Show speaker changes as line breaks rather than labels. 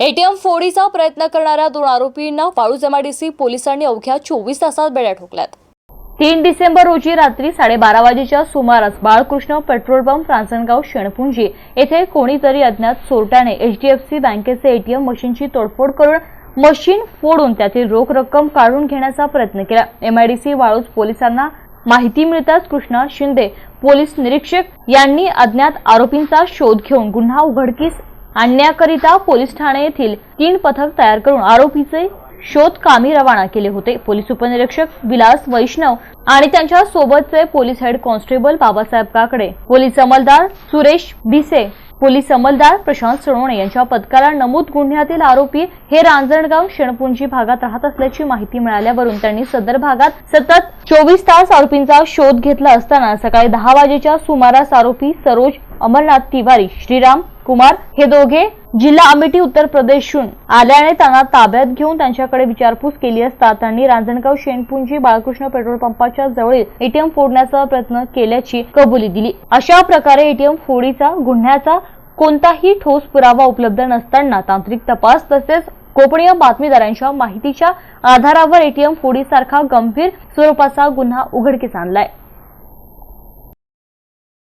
ATM फोडीचा प्रयत्न करणाऱ्या दोन आरोपींना वाळूज एमआयडीसी पोलिसांनी अवघ्या चोवीस तासात बेड्या ठोकल्यात. तीन डिसेंबर रोजी रात्री साडेबारा वाजेच्या सुमारास बाळकृष्ण पेट्रोल पंप रांजणगाव शेणपुंजी येथे कोणीतरी अज्ञात चोरट्याने एचडीएफसी बँकेचे एटीएम मशीनची तोडफोड करून मशीन फोडून त्यातील रोख रक्कम काढून घेण्याचा प्रयत्न केला. एमआयडीसी वाळूज पोलिसांना माहिती मिळताच कृष्णा शिंदे पोलीस निरीक्षक यांनी अज्ञात आरोपींचा शोध घेऊन गुन्हा उघडकीस आणण्याकरिता पोलीस ठाणे येथील तीन पथक तयार करून आरोपीचे शोध कामी रवाना केले होते. पोलीस उपनिरीक्षक विलास वैष्णव आणि त्यांच्या सोबतचे police head constable Babasaheb Kakade police अंमलदार Suresh Bhise police अंमलदार प्रशांत सोनवणे यांच्या पथकाला नमूद गुन्ह्यातील आरोपी हे रांजणगाव शेणपुंजी भागात राहत असल्याची माहिती मिळाल्यावरून त्यांनी सदर भागात सतत चोवीस तास आरोपींचा शोध घेतला असताना सकाळी दहा वाजेच्या सुमारास आरोपी सरोज अमरनाथ तिवारी श्रीराम कुमार हे दोघे जिल्हा अमेठी उत्तर प्रदेशहून आल्याने त्यांना ताब्यात घेऊन त्यांच्याकडे विचारपूस केली असता त्यांनी रांजणगाव शेणपुंजी बाळकृष्ण पेट्रोल पंपाच्या जवळील एटीएम फोडण्याचा प्रयत्न केल्याची कबुली दिली. अशा प्रकारे एटीएम फोडीचा गुन्ह्याचा कोणताही ठोस पुरावा उपलब्ध नसताना तांत्रिक तपास तसेच गोपनीय बातमीदारांच्या माहितीच्या आधारावर एटीएम फोडीसारखा गंभीर स्वरूपाचा गुन्हा उघडकीस आणलाय.